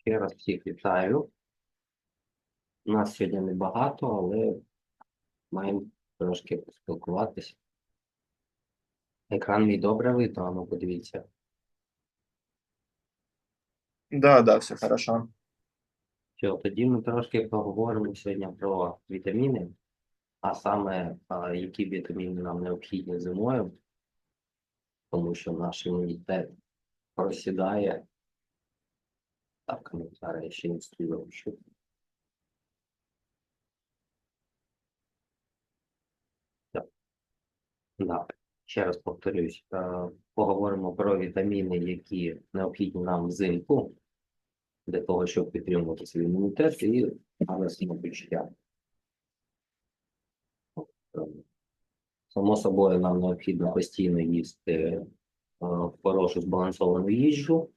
Ще раз всіх вітаю. Нас сьогодні небагато, але маємо трошки поспілкуватися. Екран мій добре видно, а ну подивіться. Да, да, все хорошо. Що, тоді ми трошки поговоримо сьогодні про вітаміни, а саме а, які вітаміни нам необхідні зимою, тому що наш імунітет просідає. Так, ну зараз я ще не Так. Ще раз повторюсь, е, поговоримо про вітаміни, які необхідні нам взимку для того, щоб підтримувати свій імунітет і гарне самопочуття. Е, Само собою, нам необхідно постійно їсти е, хорошу збалансовану їжу,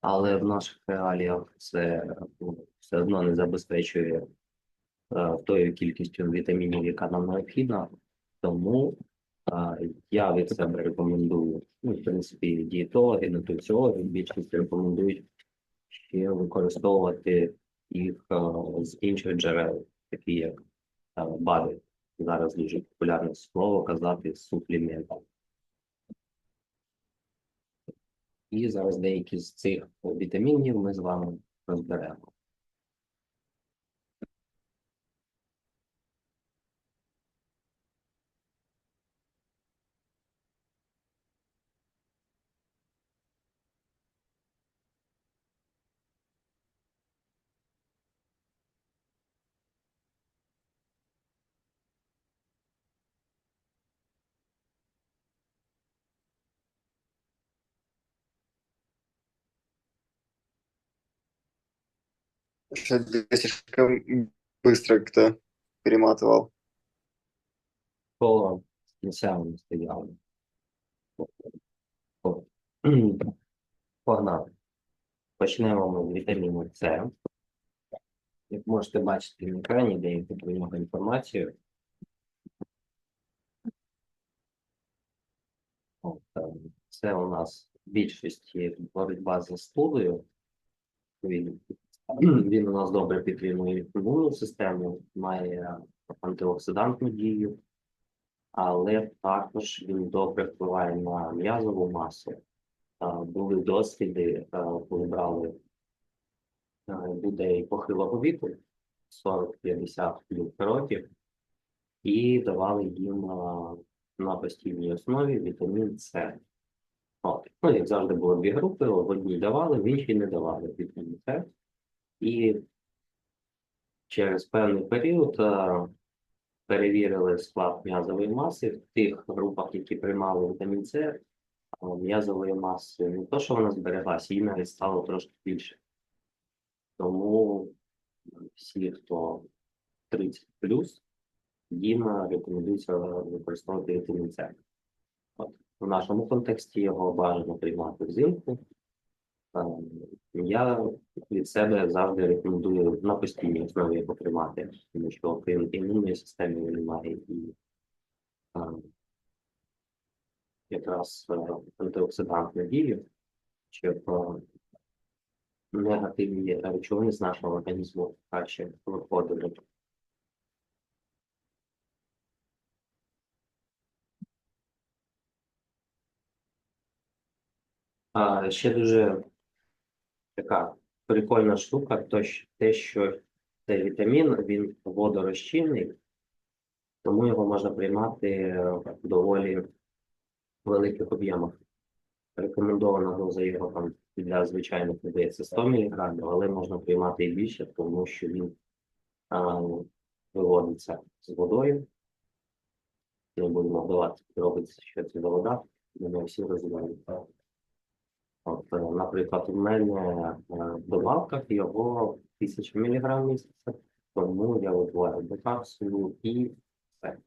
але в наших реаліях це ну, все одно не забезпечує е, тою кількістю вітамінів, яка нам необхідна. Тому е, я від себе рекомендую, ну, в принципі, дієтологи, нутриціологи більшість рекомендують ще використовувати їх е, з інших джерел, такі як БАДи. Зараз дуже популярне слово казати суплімент. І зараз деякі з цих вітамінів ми з вами розберемо. Что здесь слишком быстро кто перематывал. Коло кінця не стояло. Погнали. Почнемо ми з вітаміну С. Як можете бачити на екрані, де я про нього інформацію. От, Це у нас в більшості боротьба з студою. Він, у нас добре підтримує імунну систему, має антиоксидантну дію, але також він добре впливає на м'язову масу. Е, Були досліди, е, коли брали е, людей похилого віку 40-50 плюс років і давали їм е, на постійній основі вітамін С. От. Ну, як завжди було дві групи, в одній давали, в іншій не давали вітамін С. І через певний період е, перевірили склад м'язової маси в тих групах, які приймали вітамін С, е, м'язової маси не то, що вона збереглася, її навіть стало трошки більше. Тому всі, хто 30 плюс, їм рекомендується використовувати вітамін С. От. В нашому контексті його бажано приймати взимку. Е, Я від себе завжди рекомендую на постійній основі його приймати, тому що окрім імунної системи він має і е, якраз е, антиоксидантну дію, щоб е, негативні речовини з нашого організму краще виходили. А, ще дуже така прикольна штука, то те, що цей вітамін він водорозчинний, тому його можна приймати е, в доволі великих об'ємах. Рекомендована доза його там для звичайних людей це 100 мг, але можна приймати і більше, тому що він а, виводиться з водою. Не будемо вдавати, робиться, що це вода, ми всі розуміємо. От, е, наприклад, у мене е, в добавках його 1000 мг місяця, тому я витворю до і все.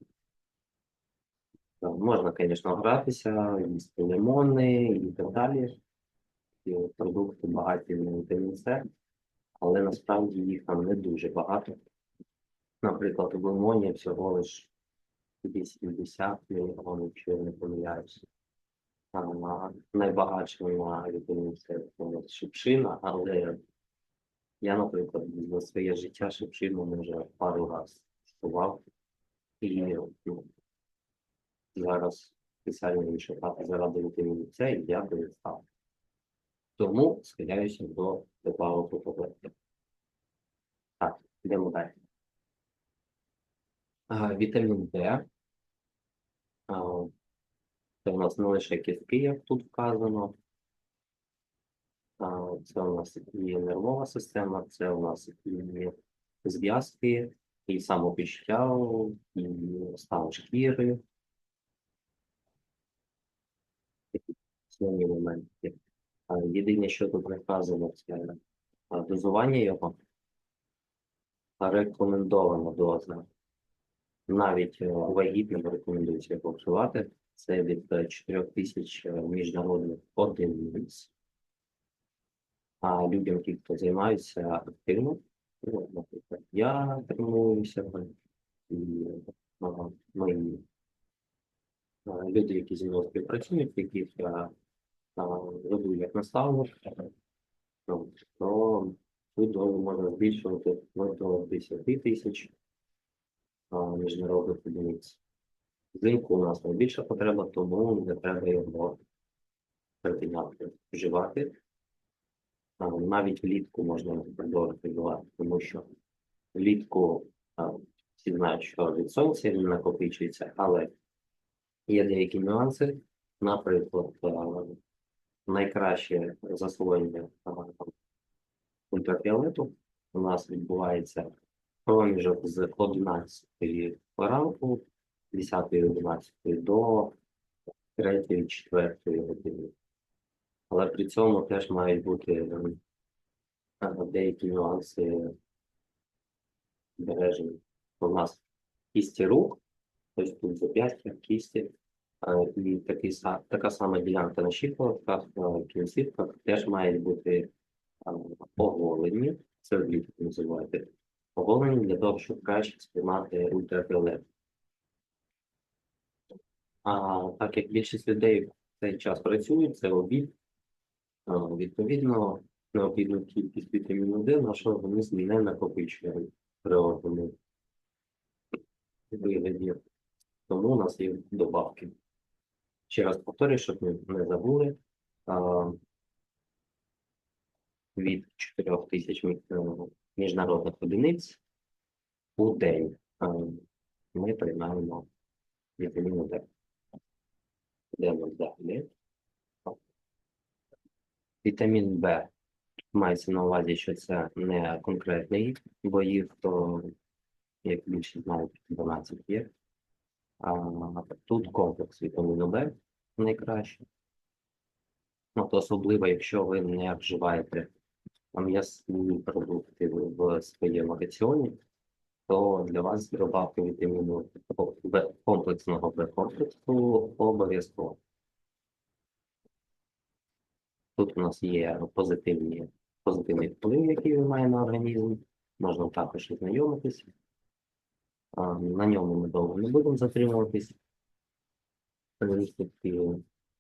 Можна, звісно, гратися, їсти лимони і так далі. І продукти багаті на вітамін С, але насправді їх там не дуже багато. Наприклад, у лимоні всього лиш 80 мг, якщо я не помиляюся. А, найбагатшим на вітамін С це у шипшина, але Я, наприклад, за своє життя шепчину вже пару раз шував. І ну, зараз спеціально шукати заради вітаміну С, і я перестав. Тому схиляюся до добавок у. Так, йдемо далі. А, Вітамін Д. Це у нас не лише кістки, як тут вказано. Це у нас і нервова система, це у нас і зв'язки, і самопіща, і стан шкіри. Такі моменти. Єдине, що тут не вказано, це дозування його. Рекомендована доза. Навіть е, вагітним рекомендується його вживати. Це від е, 4000 е, міжнародних одиниць. А людям, ті, хто займаються активно, ну, наприклад, я тренуюся, і мої е, люди, які зі мною співпрацюють, яких я веду як наставник, ну, то дозу можна збільшувати до 10 тисяч міжнародних одиниць. Взимку у нас найбільша потреба, тому не треба його припиняти вживати. Навіть влітку можна продовжити вживати, тому що влітку всі знають, що від сонця він накопичується, але є деякі нюанси. Наприклад, найкраще засвоєння ультрафіолету у нас відбувається проміжок з 11 ранку, 10-11 до 3-4 години. Але при цьому теж мають бути е, деякі нюанси збережені. У нас кісті рук, ось тут зап'ястя, кісті, е, і такий, така сама ділянка на щиколотках, кінцівках теж мають бути е, оголені, це влітку називаєте, оголені для того, щоб краще сприймати ультрафіолет. А так як більшість людей в цей час працюють, це обід, а, відповідно, необхідну кількість вітаміну Д нашого організм не накопичує при органі вигляді. Тому у нас є добавки. Ще раз повторюю, щоб ми не забули. а, Від 4 тисяч е, міжнародних одиниць у день ми приймаємо вітаміну Д. Йдемо далі. Вітамін Б. Мається на увазі, що це не конкретний, бо їх, то, як більше знають, 12 є. А тут комплекс вітаміну Б найкраще. От особливо, якщо ви не вживаєте м'ясні продукти в своєму раціоні, то для вас добавка вітаміну комплексного Б-комплексу обов'язково. Тут у нас є позитивні, позитивний вплив, який він має на організм. Можна також ознайомитись. На ньому ми довго не будемо затримуватись.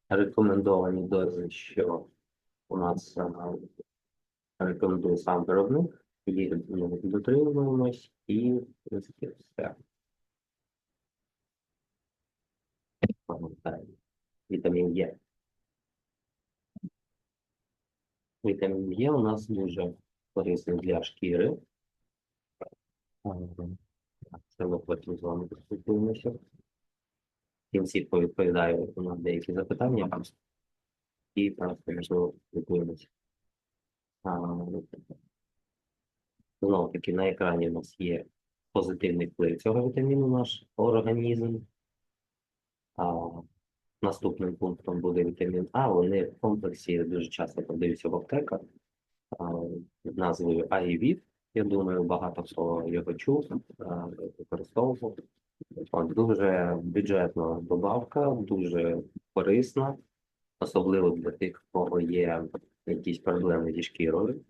Рекомендовані дози, що у нас рекомендує сам виробник, ми дотримуємось і все. Вітамін Е. Вітамін Е у нас дуже корисний для шкіри. Це ми потім з вами поспілкуємося. Кінці повідповідаю на деякі запитання і просто можливо спілкуємося. Знову таки на екрані у нас є позитивний вплив цього вітаміну на наш організм. А, наступним пунктом буде вітамін А. Вони в комплексі дуже часто продаються в аптеках під назвою Аївіт. Я думаю, багато хто його чув, використовував. Дуже бюджетна добавка, дуже корисна, особливо для тих, кого є якісь проблеми зі шкірою.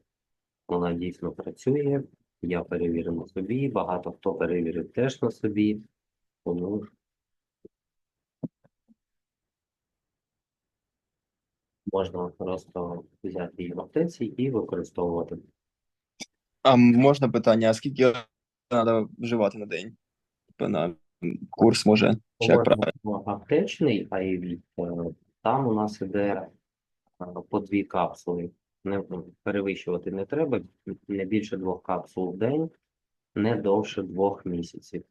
Вона дійсно працює. Я перевірив на собі, багато хто перевірив теж на собі. Тому можна просто взяти її в аптеці і використовувати. А можна питання, а скільки треба вживати на день? Типу, на курс може, чи правильно? Аптечний IV, е, там у нас іде е, по дві капсули. Не перевищувати не треба, не більше двох капсул в день, не довше двох місяців.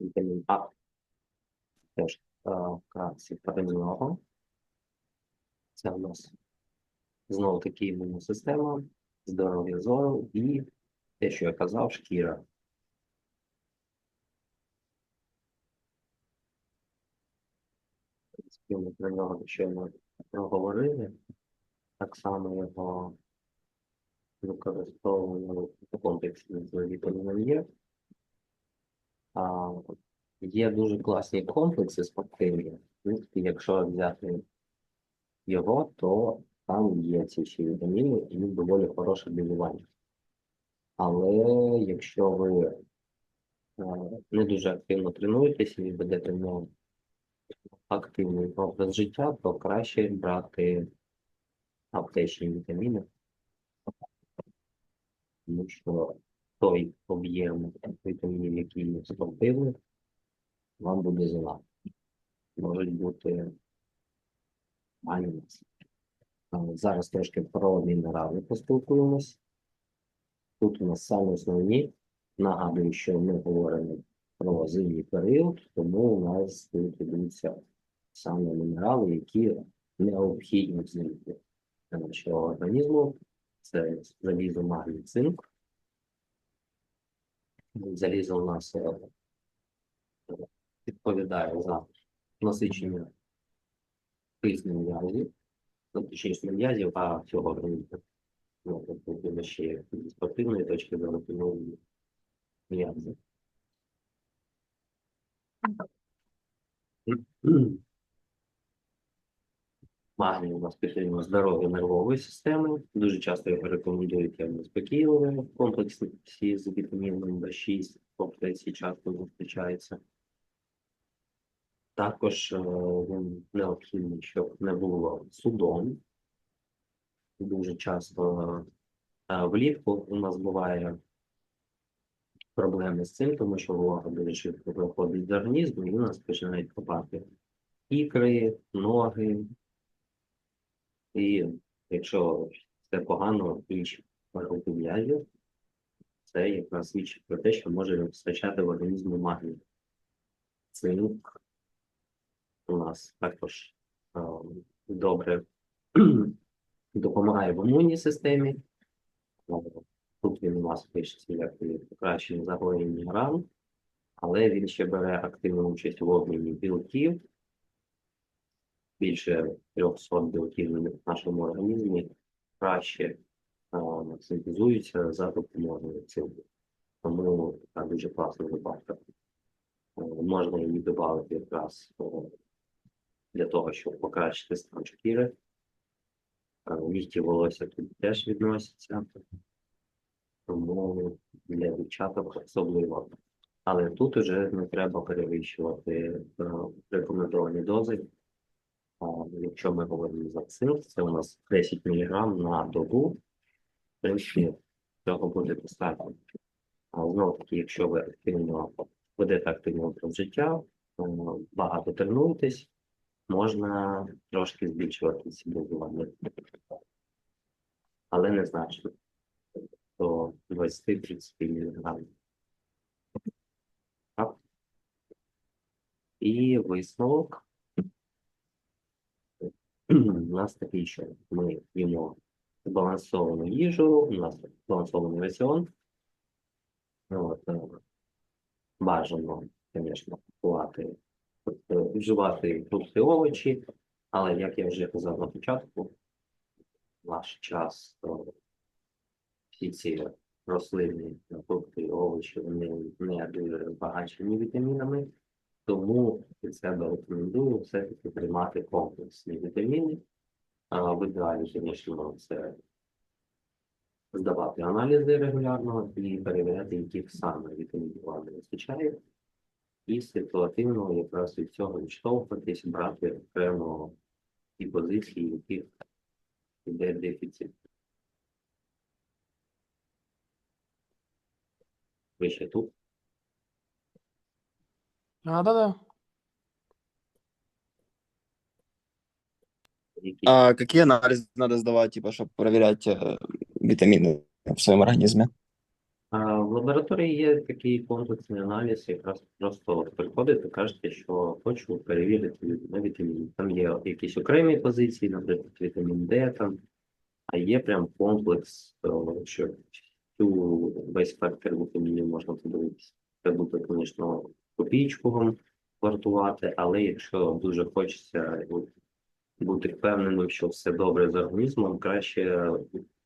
Вітамін А теж вкратце про. Це у нас знову таки імунна система, здоров'я зору і те, що я казав, шкіра. Ми про нього щойно проговорили. Так само його використовуємо в комплексі з вітаміном Е. Є дуже класні комплекси спортивні. Якщо взяти його, то там є ці всі вітаміни і доволі хороше дозування. Але якщо ви е, не дуже активно тренуєтесь і ведете ну, активний образ життя, то краще брати аптечні вітаміни. Тому що той об'єм вітамінів, який є спортивний, вам буде занадто. Можуть бути анімаси. Зараз трошки про мінерали поспілкуємось. Тут у нас саме основні. Нагадую, що ми говоримо про зимній період, тому у нас тут йдуться саме мінерали, які необхідні взимку для нашого організму. Це залізо, магній, цинк. Залізо у нас е, відповідає за насичення киснем м'язів, ну, точніше не м'язів, а всього організму. Ну, тобто ще з спортивної точки зору, тому м'язи. Магній у нас підтримує здоров'я нервової системи. Дуже часто його рекомендують як заспокійливий в комплексі з вітаміном В6, в комплексі часто зустрічається. Також е, він необхідний, щоб не було судом. Дуже часто е, влітку у нас буває проблеми з цим, тому що волога дуже швидко проходить з організму, і у нас починають копати ікри, ноги. І якщо це погано групи м'язів, це якраз свідчить про те, що може вистачати в організму магнію. Цинк у нас також добре допомагає в імунній системі. Тут він у нас пишеться як покращення загоєння ран, але він ще бере активну участь в обміні білків. Більше 300 білків в нашому організмі краще синтезуються за допомогою цинку. Тому така дуже класна добавка. Можна її додати якраз для того, щоб покращити стан шкіри. Нігті волосся тут теж відносяться, тому для дівчаток особливо. Але тут уже не треба перевищувати е, рекомендовані дози. Якщо ми говоримо за цинк, це у нас 10 мг на добу. В принципі, цього буде достатньо. А знову таки, якщо ви активно ведете активний життя, багато тренуєтесь, можна трошки збільшувати ці дозування. Але не значно. До 20-30 мг. І висновок. У нас такий, що ми їмо збалансовану їжу, у нас збалансований раціон. От, е, бажано, звісно, купувати, тобто вживати фрукти овочі, але як я вже казав на початку, в наш час то всі ці рослинні фрукти овочі вони не дуже багачені вітамінами, Тому від себе рекомендую все-таки приймати комплексні вітаміни. А в ідеалі, звісно, це здавати аналізи регулярно і перевіряти, яких саме вітамінів вам не вистачає. І ситуативно якраз від цього відштовхуватись, брати окремо ті позиції, яких іде дефіцит. Ви ще тут? А, да-да. Які? А какие анализы надо сдавать, типа, чтобы проверять э, витамины в своем организме? В лабораторії є такий комплексний аналіз, якраз просто приходите, кажете, що хочу перевірити на вітамін. Там є якісь окремі позиції, наприклад, вітамін Д там, а є прям комплекс, що всю весь спектр вітамінів можна подивитися. Це буде, звісно, копійчком вартувати, але якщо дуже хочеться бути впевненим, що все добре з організмом, краще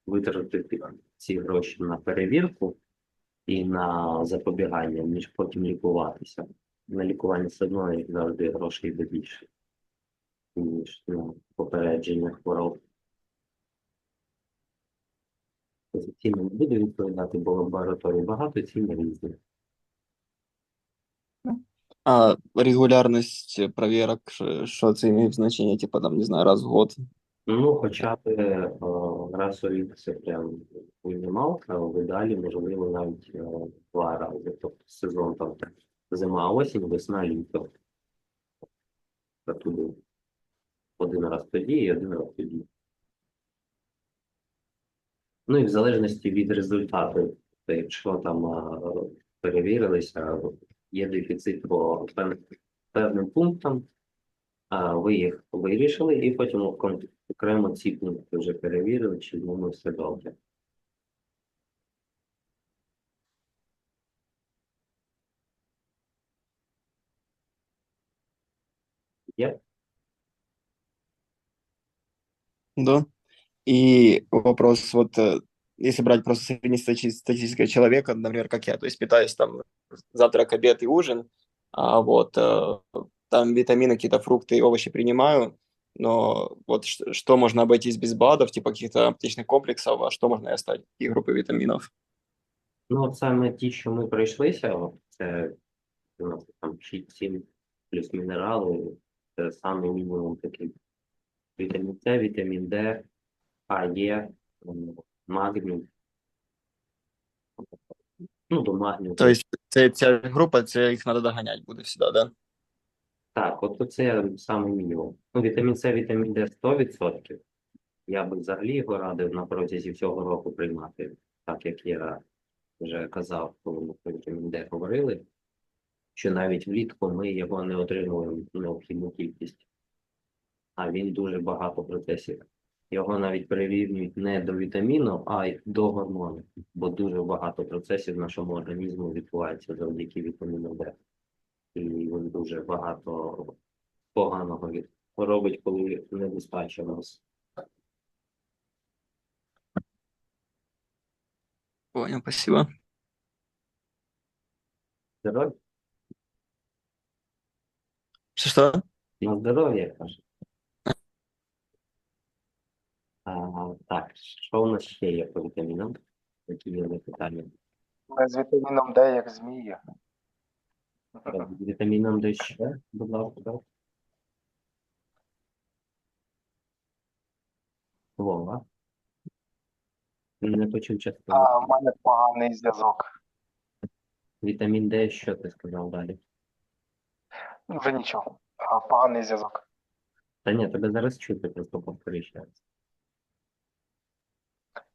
витратити ці гроші на перевірку і на запобігання, ніж потім лікуватися. На лікування все одно, як завжди, грошей йде більше, ніж на попередження хвороб. За ціни не буду відповідати, бо лабораторій багато, ціни різні. А регулярность проверок, ш- что це имеет значение, типа, там, не знаю, раз в год? Ну, хоча б е, раз рік це прям мінімалка, в ідеалі, можливо, навіть е, два рази. Тобто сезон там зима, осінь, весна, літо. Та туди один раз тоді і один раз тоді. Ну і в залежності від результату, то якщо там а, перевірилися, є дефіцит по певним пунктам, а ви їх вирішили, і потім оком- окремо ці пункти вже перевірили, чи з ними все добре. Є? Да. И вопрос, вот, э, если брать просто среднестатистического человека, например, как я, то есть питаюсь там завтрак, обед и ужин, а вот э, там витамины, какие-то фрукты и овощи принимаю, но вот что можно обойтись без БАДов, типа каких-то аптечных комплексов, а что можно и оставить, и группы витаминов? Ну, от саме ті, що ми пройшлися, це у нас там 6-7 плюс мінерали, це саме мінімум такий. Вітамін С, вітамін Д, А, Е, магній. Ну, до магнію. То есть ця, ця група, це їх треба доганяти буде всегда, да? Так, от це саме мінімум. Ну, вітамін С, вітамін Д 100%. Я би взагалі його радив на протязі всього року приймати, так як я вже казав, коли ми про вітамін Д говорили, що навіть влітку ми його не отримуємо необхідну кількість, а він дуже багато процесів. Його навіть перерівнюють не до вітаміну, а й до гормонів, бо дуже багато процесів в нашому організму відбувається завдяки вітаміну Д. І він дуже багато поганого робить, коли недостача нас. Понял, спасибо. Здоров'я? Що що? На здоров'я, каже. А, так, що у нас ще є по вітамінам? Які є питання? З вітаміном Д, як змії. Вітаміном Д ще, будь ласка. Вова. Не почув частину. А в мене поганий зв'язок. Вітамін Д, що ти сказав далі? Вже нічого. А поганий зв'язок. Та ні, тебе зараз чути, просто раз.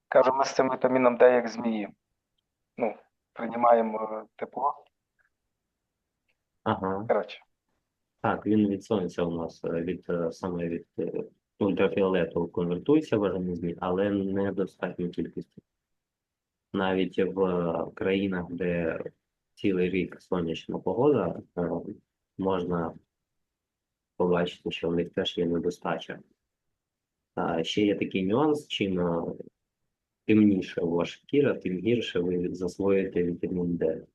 Кажу, ми з цим вітаміном Д, як змії. Ну, приймаємо е, тепло. Ага. Коротше, Так, він від сонця у нас е, від е, саме від е, ультрафіолету конвертується в організмі, але не достатньо кількості. Навіть в країнах, де цілий рік сонячна погода, можна побачити, що в них теж є недостача. Ще є такий нюанс, чим темніше ваша шкіра, тим гірше ви засвоїте вітамін Д.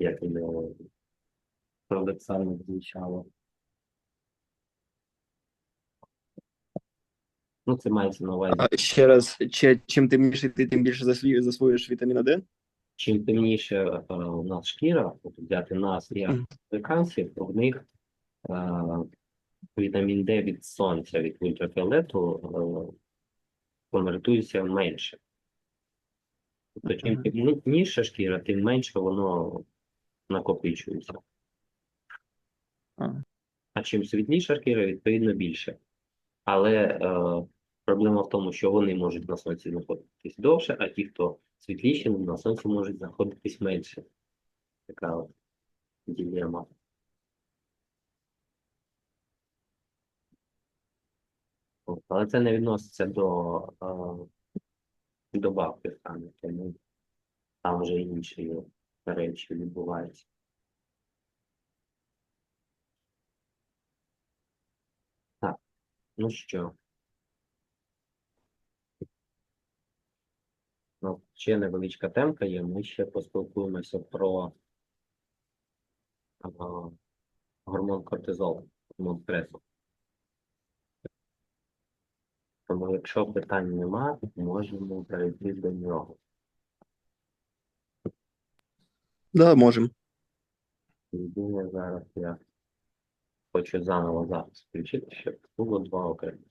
Як і не парадоксально звучало. Ну, це мається на увазі. А ще раз, чи, чим темніший ти, тим більше засві- засвоюєш вітаміна Д? Чим темніше е, у нас шкіра, от взяти нас і Мгм. африканців, то в них е, вітамін Д від сонця, від ультрафіолету е, конвертується менше. Тобто, чим Мгм. темніша шкіра, тим менше воно накопичується. А. Чим світліша шкіра, відповідно більше. Але е, проблема в тому, що вони можуть на сонці знаходитись довше, а ті, хто світліші, на сонці можуть знаходитись менше. Така от ділема. Але це не відноситься до, е, до бабки там вже інші речі відбуваються. Так, ну що? Ну, ще невеличка темка є. Ми ще поспілкуємося про а, гормон кортизол, гормон стресу. Тому, якщо питань нема, можемо перейти до нього. Да, можемо. Думаю, зараз я хочу заново запис включити, щоб було два окремі.